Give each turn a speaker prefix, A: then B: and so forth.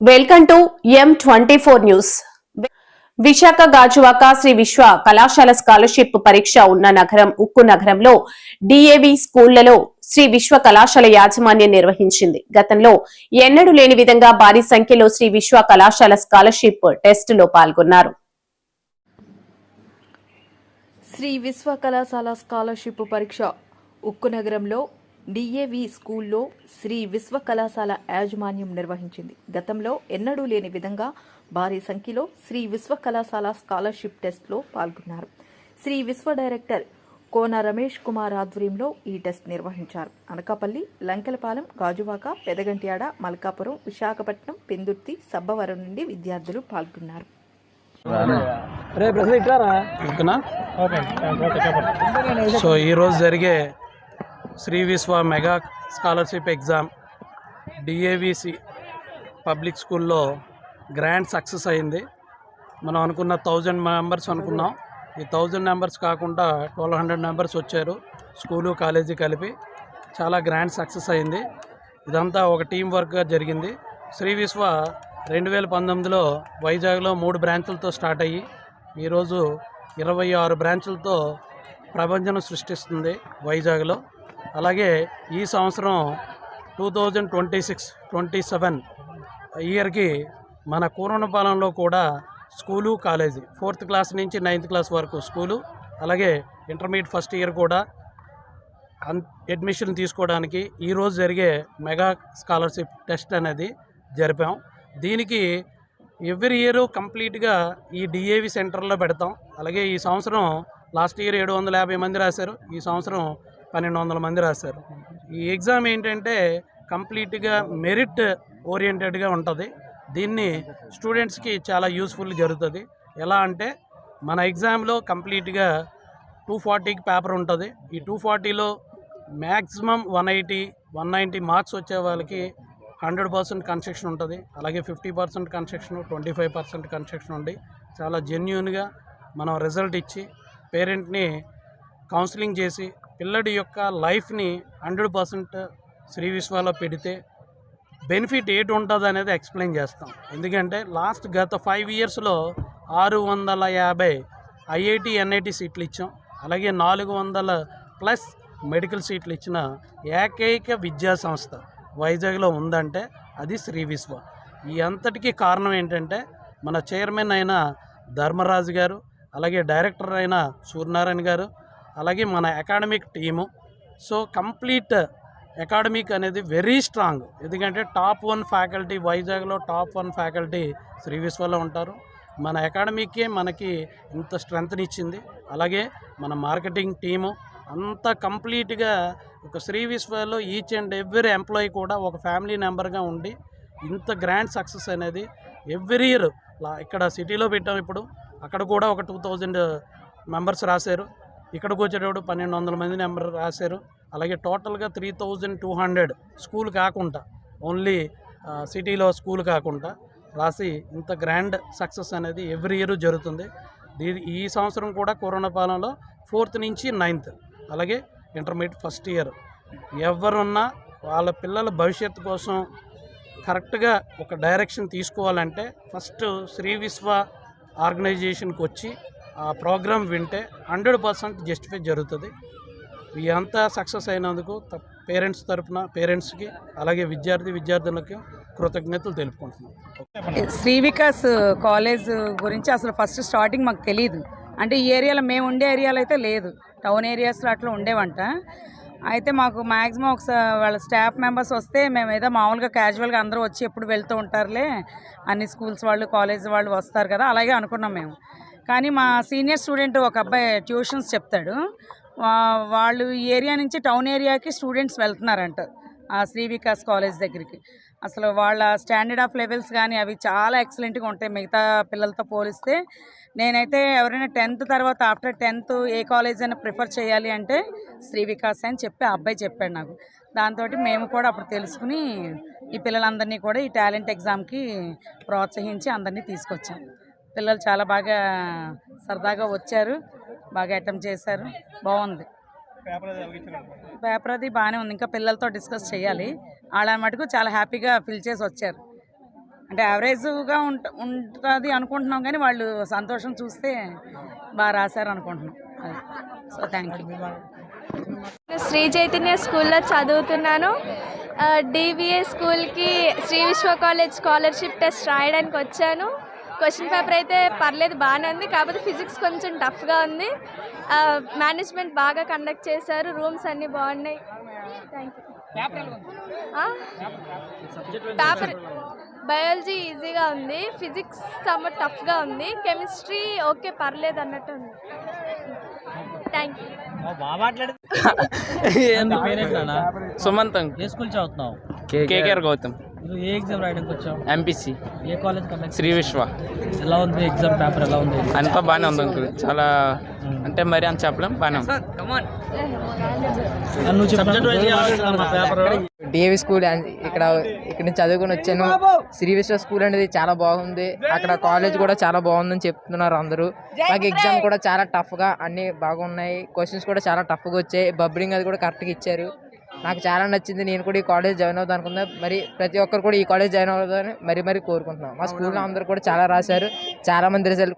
A: Welcome to M twenty four news. Visakha Gajuwaka Shri Viswa కళాశాల scholarship పరీక్ష ఉన్న నగరం ఉక్కు నగరంలో డిఏవి స్కూళ్ళలో శ్రీ విశ్వ కళాశాల యాజమాన్యం నిర్వహించింది. గతంలో ఎన్నడూ లేని విధంగా భారీ సంఖ్యలో శ్రీ విశ్వ కళాశాల స్కాలర్షిప్ టెస్టులో పాల్గొన్నారు.
B: శ్రీ విశ్వ కళాశాల స్కాలర్షిప్ పరీక్ష ఉక్కు నగరంలో డిఏవి స్కూల్లో శ్రీ విశ్వ కళాశాల యాజమాన్యం నిర్వహించింది. గతంలో ఎన్నడూ లేని విధంగా భారీ సంఖ్యలో శ్రీ విశ్వ కళాశాల స్కాలర్షిప్ టెస్ట్లో పాల్గొన్నారు. శ్రీ విశ్వ డైరెక్టర్ కోన రమేష్ కుమార్ ఆధ్వర్యంలో ఈ టెస్ట్ నిర్వహించారు. అనకాపల్లి లంకెలపాలెం గాజువాక పెదగంట్యాడ మల్కాపురం విశాఖపట్నం పెందుర్తి సబ్బవరం నుండి విద్యార్థులు పాల్గొన్నారు.
C: సో ఈరోజు జరిగే Shri Viswa mega scholarship exam DAVC public స్కూల్లో గ్రాండ్ సక్సెస్ అయింది. మనం అనుకున్న థౌజండ్ మెంబర్స్ అనుకున్నాం. ఈ థౌజండ్ మెంబర్స్ కాకుండా ట్వెల్వ్ హండ్రెడ్ మెంబర్స్ వచ్చారు స్కూలు కాలేజీ కలిపి. చాలా గ్రాండ్ సక్సెస్ అయింది. ఇదంతా ఒక టీం వర్క్గా జరిగింది. శ్రీ విశ్వ రెండు వేల పంతొమ్మిదిలో వైజాగ్లో మూడు బ్రాంచులతో స్టార్ట్ అయ్యి ఈరోజు ఇరవై ఆరు బ్రాంచులతో ప్రపంచం సృష్టిస్తుంది వైజాగ్లో. అలాగే ఈ సంవత్సరం two thousand twenty six twenty seven ఇయర్కి మన కూరనపాలెంలో కూడా స్కూలు కాలేజీ ఫోర్త్ క్లాస్ నుంచి నైన్త్ క్లాస్ వరకు స్కూలు అలాగే ఇంటర్మీడియట్ ఫస్ట్ ఇయర్ కూడా అన్ అడ్మిషన్ తీసుకోవడానికి ఈరోజు జరిగే మెగా స్కాలర్షిప్ టెస్ట్ అనేది జరిపాం. దీనికి ఎవ్రీ ఇయర్ కంప్లీట్గా ఈ డిఏవి సెంటర్లో పెడతాం. అలాగే ఈ సంవత్సరం లాస్ట్ ఇయర్ ఏడు వందల యాభై మంది రాశారు. ఈ సంవత్సరం పన్నెండు వందల మంది రాశారు. ఈ ఎగ్జామ్ ఏంటంటే కంప్లీట్గా మెరిట్ ఓరియంటెడ్గా ఉంటుంది. దీన్ని స్టూడెంట్స్కి చాలా యూస్ఫుల్ జరుగుతుంది. ఎలా అంటే మన ఎగ్జామ్లో కంప్లీట్గా టూ ఫార్టీకి పేపర్ ఉంటుంది. ఈ two ఫార్టీలో maximum one eighty one ninety marks వచ్చే వాళ్ళకి హండ్రెడ్ పర్సెంట్ కన్స్ట్రక్షన్ ఉంటుంది. అలాగే fifty percent construction twenty five percent construction ఉండి చాలా జెన్యున్గా మనం రిజల్ట్ ఇచ్చి పేరెంట్ని కౌన్సిలింగ్ చేసి పిల్లడి యొక్క లైఫ్ని హండ్రెడ్ పర్సెంట్ శ్రీ విశ్వాలో పెడితే బెనిఫిట్ ఏటి ఉంటుంది అనేది ఎక్స్ప్లెయిన్ చేస్తాం. ఎందుకంటే లాస్ట్ గత ఫైవ్ ఇయర్స్లో ఆరు వందల యాభై ఐఐటి ఎన్ఐటి సీట్లు ఇచ్చాం. అలాగే నాలుగు వందల ప్లస్ మెడికల్ సీట్లు ఇచ్చిన ఏకైక విద్యా సంస్థ వైజాగ్లో ఉందంటే అది శ్రీ విశ్వ. ఈ అంతటికీ కారణం ఏంటంటే మన చైర్మన్ అయిన ధర్మరాజు గారు అలాగే డైరెక్టర్ అయిన సూర్యనారాయణ గారు అలాగే మన academic team so complete academic అనేది వెరీ స్ట్రాంగ్ ఎందుకంటే టాప్ వన్ ఫ్యాకల్టీ వైజాగ్లో టాప్ వన్ ఫ్యాకల్టీ శ్రీ విశ్వలో ఉంటారు. మన అకాడమీకే మనకి ఇంత స్ట్రెంగ్త్ని ఇచ్చింది. అలాగే మన మార్కెటింగ్ టీము అంత కంప్లీట్గా ఒక శ్రీ విశ్వలో ఈచ్ అండ్ ఎవ్రీ ఎంప్లాయీ కూడా ఒక ఫ్యామిలీ మెంబర్గా ఉండి ఇంత గ్రాండ్ సక్సెస్ అనేది ఎవ్రీ ఇయర్ ఇక్కడ సిటీలో పెట్టాం ఇప్పుడు. అక్కడ కూడా ఒక టూ థౌజండ్ మెంబర్స్ రాశారు. ఇక్కడికి వచ్చేటప్పుడు పన్నెండు వందల మంది నెంబర్ రాశారు. అలాగే టోటల్గా three thousand two hundred school కాకుండా ఓన్లీ సిటీలో స్కూల్ కాకుండా రాసి ఇంత గ్రాండ్ సక్సెస్ అనేది ఎవ్రీ ఇయర్ జరుగుతుంది. దీని ఈ సంవత్సరం కూడా కరోనా పాలనలో ఫోర్త్ నుంచి నైన్త్ అలాగే ఇంటర్మీడియట్ ఫస్ట్ ఇయర్. ఎవరున్నా వాళ్ళ పిల్లల భవిష్యత్తు కోసం కరెక్ట్గా ఒక డైరెక్షన్ తీసుకోవాలంటే ఫస్ట్ శ్రీ విశ్వ ఆర్గనైజేషన్కి వచ్చి ప్రోగ్రామ్ వింటే హండ్రెడ్ పర్సెంట్ జస్టిఫై జరుగుతుంది. అంతా సక్సెస్ అయినందుకు పేరెంట్స్ తరపున పేరెంట్స్కి అలాగే విద్యార్థి విద్యార్థులకి కృతజ్ఞతలు తెలుపుకుంటున్నాం.
D: శ్రీ వికాస్ కాలేజ్ గురించి అసలు ఫస్ట్ స్టార్టింగ్ మాకు తెలియదు అంటే ఈ ఏరియాలో మేము ఉండే ఏరియాలో అయితే లేదు. టౌన్ ఏరియాస్లో అట్లా ఉండేవంట. అయితే మాకు మ్యాక్సిమం ఒకసారి వాళ్ళ స్టాఫ్ మెంబర్స్ వస్తే మేము ఏదో మామూలుగా క్యాజువల్గా అందరూ వచ్చి ఎప్పుడు వెళ్తూ ఉంటారులే. అన్ని స్కూల్స్ వాళ్ళు కాలేజ్ వాళ్ళు వస్తారు కదా అలాగే అనుకున్నాం మేము. కానీ మా సీనియర్ స్టూడెంట్ ఒక అబ్బాయి ట్యూషన్స్ చెప్తాడు. వాళ్ళు ఈ ఏరియా నుంచి టౌన్ ఏరియాకి స్టూడెంట్స్ వెళ్తున్నారంట ఆ శ్రీ వికాస్ కాలేజ్ దగ్గరికి. అసలు వాళ్ళ స్టాండర్డ్ ఆఫ్ లెవెల్స్ కానీ అవి చాలా ఎక్సలెంట్గా ఉంటాయి. మిగతా పిల్లలతో పోలిస్తే నేనైతే ఎవరైనా టెన్త్ తర్వాత ఆఫ్టర్ టెన్త్ ఏ కాలేజ్ అయినా ప్రిఫర్ చేయాలి అంటే శ్రీ వికాస్ అని చెప్పి ఆ అబ్బాయి చెప్పాడు నాకు. దాంతో మేము కూడా అప్పుడు తెలుసుకుని ఈ పిల్లలందరినీ కూడా ఈ టాలెంట్ ఎగ్జామ్కి ప్రోత్సహించి అందరినీ తీసుకొచ్చాము పిల్లలు చాలా బాగా సరదాగా వచ్చారు బాగా అటెంప్ట్ చేశారు. బాగుంది. పేపర్ అది బాగానే ఉంది. ఇంకా పిల్లలతో డిస్కస్ చేయాలి. వాళ్ళ మటుకు చాలా హ్యాపీగా ఫిల్ చేసి వచ్చారు. అంటే యావరేజ్గా ఉంట ఉంటుంది అనుకుంటున్నాం కానీ వాళ్ళు సంతోషం చూస్తే బాగా రాశారు అనుకుంటున్నాం. So thank you
E: Sri Chaitanya స్కూల్లో చదువుతున్నాను. డివిఏ స్కూల్కి శ్రీ విశ్వ కాలేజ్ స్కాలర్షిప్ టెస్ట్ రాయడానికి వచ్చాను. క్వశ్చన్ పేపర్ అయితే పర్లేదు బాగానే ఉంది. కాకపోతే ఫిజిక్స్ కొంచెం టఫ్గా ఉంది. మేనేజ్మెంట్ బాగా కండక్ట్ చేశారు. రూమ్స్ అన్నీ బాగున్నాయి. థ్యాంక్ యూ పేపర్ బయాలజీ ఈజీగా ఉంది. ఫిజిక్స్ సమ్మ టఫ్గా ఉంది. కెమిస్ట్రీ ఓకే పర్లేదు అన్నట్టు ఉంది. Thank you
F: Sumanth.
G: A school చదువుతున్నావు?
F: కేకేఆర్ గౌతమ్.
G: నువ్వు ఏ ఎగ్జామ్ రాయడానికి వచ్చావు?
F: ఎంపీసీ
G: ఏ కాలేజ్
F: శ్రీ విశ్వ.
G: ఎలా ఉంది ఎగ్జామ్ పేపర్? ఎలా ఉంది?
F: అంతా బాగానే ఉంది అంకుల్. చాలా అంటే మరి అంత చెప్పలేం బాగానే ఉంది.
H: డిఏవి స్కూల్ ఇక్కడ ఇక్కడ నుంచి చదువుకొని వచ్చాను. శ్రీ విశ్వ స్కూల్ అనేది చాలా బాగుంది. అక్కడ కాలేజ్ కూడా చాలా బాగుందని చెప్తున్నారు అందరూ. నాకు ఎగ్జామ్ కూడా చాలా టఫ్గా అన్నీ బాగున్నాయి. క్వశ్చన్స్ కూడా చాలా టఫ్గా వచ్చాయి. బబ్లింగ్ అది కూడా కరెక్ట్గా ఇచ్చారు. నాకు చాలా నచ్చింది. నేను కూడా ఈ కాలేజ్ జాయిన్ అవుదాం అనుకున్నా. మరి ప్రతి ఒక్కరు కూడా ఈ కాలేజ్ జాయిన్ అవుతుందని మరీ మరీ కోరుకుంటున్నాను మా స్కూల్లో అందరూ కూడా చాలా రాశారు. చాలా మంది రిజల్ట్